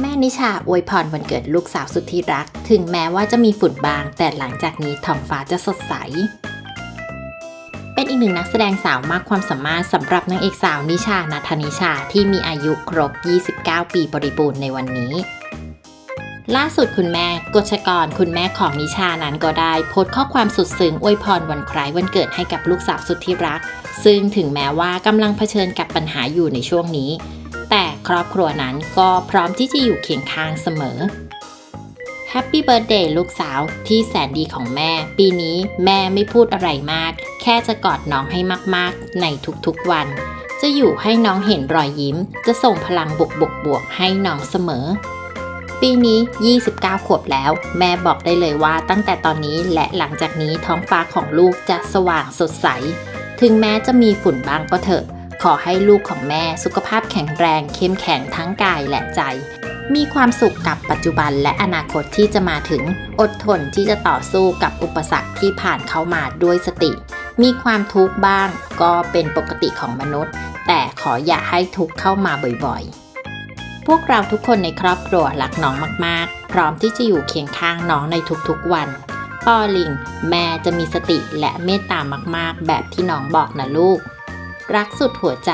แม่นิชาอวยพรวันเกิดลูกสาวสุดที่รัก ถึงแม้ว่าจะมีฝุ่นบาง แต่หลังจากนี้ท้องฟ้าจะสดใส เป็นอีกหนึ่งนักแสดงสาวมากความสามารถสำหรับนางเอกสาวนิชานาธนิชาที่มีอายุครบ 29 ปีบริบูรณ์ในวันนี้ ล่าสุดคุณแม่กชกร คุณแม่ของนิชานั้นก็ได้ โพสต์ข้อความสุดซึ้งอวยพรวันคล้ายวันเกิดให้กับลูกสาวสุดที่รัก ซึ่งถึงแม้ว่ากำลังเผชิญกับปัญหาอยู่ในช่วงนี้ ครอบครัวนั้นก็พร้อมที่จะอยู่เคียงข้างเสมอแฮปปี้เบิร์ดเดย์ลูกสาวที่แสนดีของแม่ ปีนี้แม่ไม่พูดอะไรมาก แค่จะกอดน้องให้มากๆ ในทุกๆวัน จะอยู่ให้น้องเห็นรอยยิ้ม จะส่งพลังบวกบวกบวกๆให้น้องเสมอ ปีนี้ 29 ขวบแล้ว แม่บอกได้เลยว่าตั้งแต่ตอนนี้และหลังจากนี้ท้องฟ้าของลูกจะสว่างสดใส ถึงแม้จะมีฝุ่นบ้างก็เถอะ ขอให้ลูกของแม่สุขภาพแข็งแรงเข้มแข็งทั้งกายและใจ มีความสุขกับปัจจุบันและอนาคตที่จะมาถึง อดทนที่จะต่อสู้กับอุปสรรคที่ผ่านเข้ามาด้วยสติ มีความทุกข์บ้างก็เป็นปกติของมนุษย์ แต่ขออย่าให้ทุกข์เข้ามาบ่อยๆ พวกเราทุกคนในครอบครัวรักน้องมากๆ พร้อมที่จะอยู่เคียงข้างน้องในทุกๆวันปอลิง แม่จะมีสติและเมตตามากๆ แบบที่น้องบอกนะลูก รักสุดหัวใจ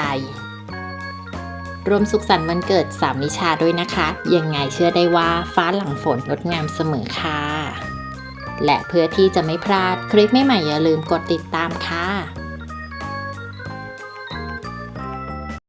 รวมสุขสันต์วันเกิดสามนิชาด้วยนะคะ ยังไงเชื่อได้ว่าฟ้าหลังฝนงดงามเสมอค่ะ และเพื่อที่จะไม่พลาดคลิปใหม่ๆอย่าลืมกดติดตามค่ะ